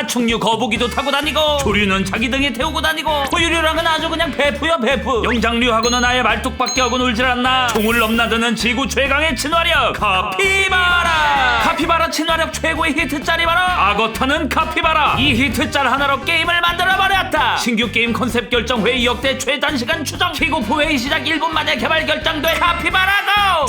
파충류 거북이도 타고 다니고 조류는 자기 등에 태우고 다니고 포유류랑은 아주 그냥 베프요 베프. 영장류하고는 아예 말뚝밖에 하고 놀질 않나. 총을 넘나드는 지구 최강의 친화력 카피바라. 카피바라 친화력 최고의 히트짤이 바로 악어 타는 카피바라. 이 히트짤 하나로 게임을 만들어버렸다. 신규 게임 컨셉 결정 회의 역대 최단시간 추정. 킥오프 회의 시작 1분 만에 개발 결정된 카피바라고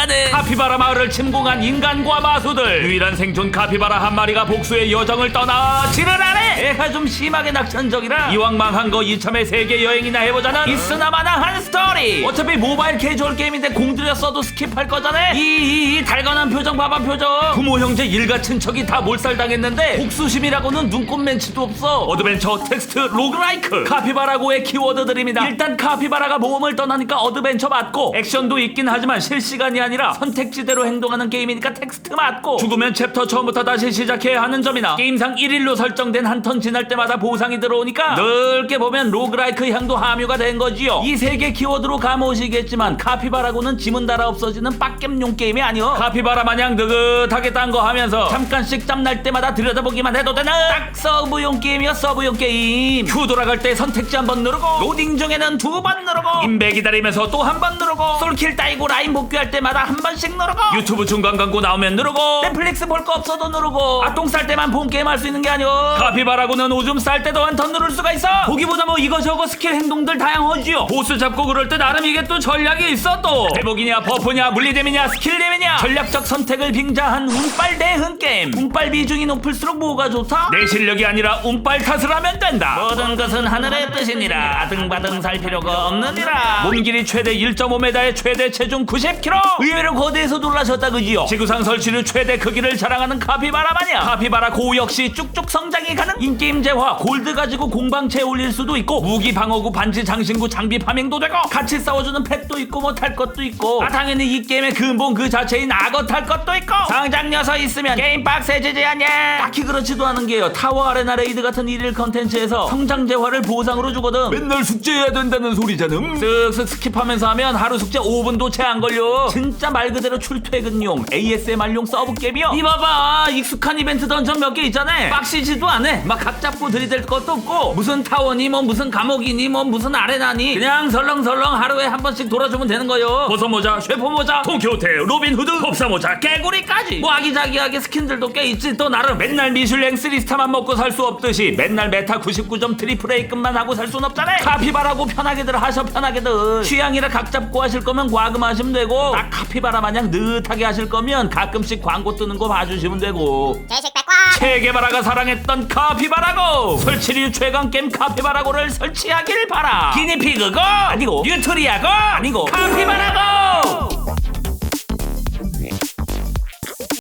미안해 카피바라 마을을 침공한 인간과 마수들. 유일한 생존 카피바라 한 마리가 복수의 여정을 떠나 지르라네 애가 좀 심하게 낙천적이라. 이왕 망한 거 이참에 세계 여행이나 해보자는 있으나 마나한 스토리. 어차피 모바일 캐주얼 게임인데 공들였어도 스킵할 거잖아. 이, 이, 이 달관한 표정 봐봐 표정. 부모 형제 일가 친척이 다 몰살당했는데 복수심이라고는 눈꽃 멘치도 없어. 어드벤처 텍스트 로그라이크. 카피바라고의 키워드들입니다. 일단 카피바라가 모험을 떠나니까 어드벤처 맞고 액션도 있긴 하지만 실시간이 아니 라 선택지대로 행동하는 게임이니까 텍스트 맞고 죽으면 챕터 처음부터 다시 시작해야 하는 점이나 게임상 1일로 설정된 한 턴 지날 때마다 보상이 들어오니까 넓게 보면 로그라이크 향도 함유가 된 거지요. 이 세 개 키워드로 감오시겠지만 카피바라고는 지문 달아 없어지는 빡겜용 게임이 아니요 카피바라 마냥 느긋하게 딴 거 하면서 잠깐씩 짬날 때마다 들여다보기만 해도 되는 딱 서브용 게임이야 서브용 게임. 큐 돌아갈 때 선택지 한 번 누르고 로딩 중에는 두 번 누르고 인베 기다리면서 또 한 번 누르고 솔킬 따이고 라인 복귀할 때마다 한 번씩 누르고. 유튜브 중간 광고 나오면 누르고. 넷플릭스 볼 거 없어도 누르고. 아 똥 쌀 때만 본 게임 할 수 있는 게 아니오. 카피바라고는 오줌 쌀 때도 한 턴 누를 수가 있어. 보기보다 뭐 이거저거 스킬 행동들 다양하지요. 보스 잡고 그럴 때 나름 이게 또 전략이 있어 또. 회복이냐 버프냐 물리데미냐 스킬데미냐. 전략적 선택을 빙자한 운빨 대흥 게임. 운빨 비중이 높을수록 뭐가 좋다? 내 실력이 아니라 운빨 탓을 하면 된다. 모든 것은 하늘의 뜻이니라. 아등바등 살 필요가 없느니라. 몸 길이 최대 1.5m에 최대 체중 90kg 의외로 거대해서 놀라셨다 그지요? 지구상 설치류 최대 크기를 자랑하는 카피바라 마냥. 카피바라 고 역시 쭉쭉 성장이 가는 인게임 재화 골드 가지고 공방체에 올릴 수도 있고 무기 방어구 반지 장신구 장비 파밍도 되고 같이 싸워주는 펫도 있고 뭐 탈 것도 있고 아 당연히 이 게임의 근본 그 자체인 악어 탈 것도 있고 상장 녀석 있으면 게임 빡세지지 않냐 딱히 그렇지도 않은 게요. 타워 아레나 레이드 같은 일일 컨텐츠에서 성장 재화를 보상으로 주거든. 맨날 숙제해야 된다는 소리잖아 쓱쓱 스킵하면서 하면 하루 숙제 5분도 채 안 걸려. 진짜 말 그대로 출퇴근용 ASMR용 서브 게임이요. 이봐봐. 익숙한 이벤트 던전 몇 개 있잖아. 빡시지도 않아. 막 각 잡고 들이댈 것도 없고. 무슨 타워니 뭐 무슨 감옥이니 뭐 무슨 아레나니. 그냥 설렁설렁 하루에 한 번씩 돌아주면 되는 거요. 버섯모자 쉐퍼모자 통키호테 로빈후드 법사모자 개구리까지. 뭐 아기자기하게 스킨들도 꽤 있지. 또 나름 맨날 미슐랭 3스타만 먹고 살 수 없듯이 맨날 메타 99점 트리플 A급만 하고 살 순 없잖아. 카피바라고 편하게들 하셔 편하게들. 취향이라 각 잡고 하실 거면 과금하시면 되고. 딱 카피바라 마냥 느긋하게 하실 거면 가끔씩 광고 뜨는 거 봐주시면 되고. 제식 백과 체게바라가 사랑했던 카피바라고! 설치류 최강 게임 카피바라고를 설치하길 바라! 기니피그고 아니고 뉴트리아고 아니고 카피바라고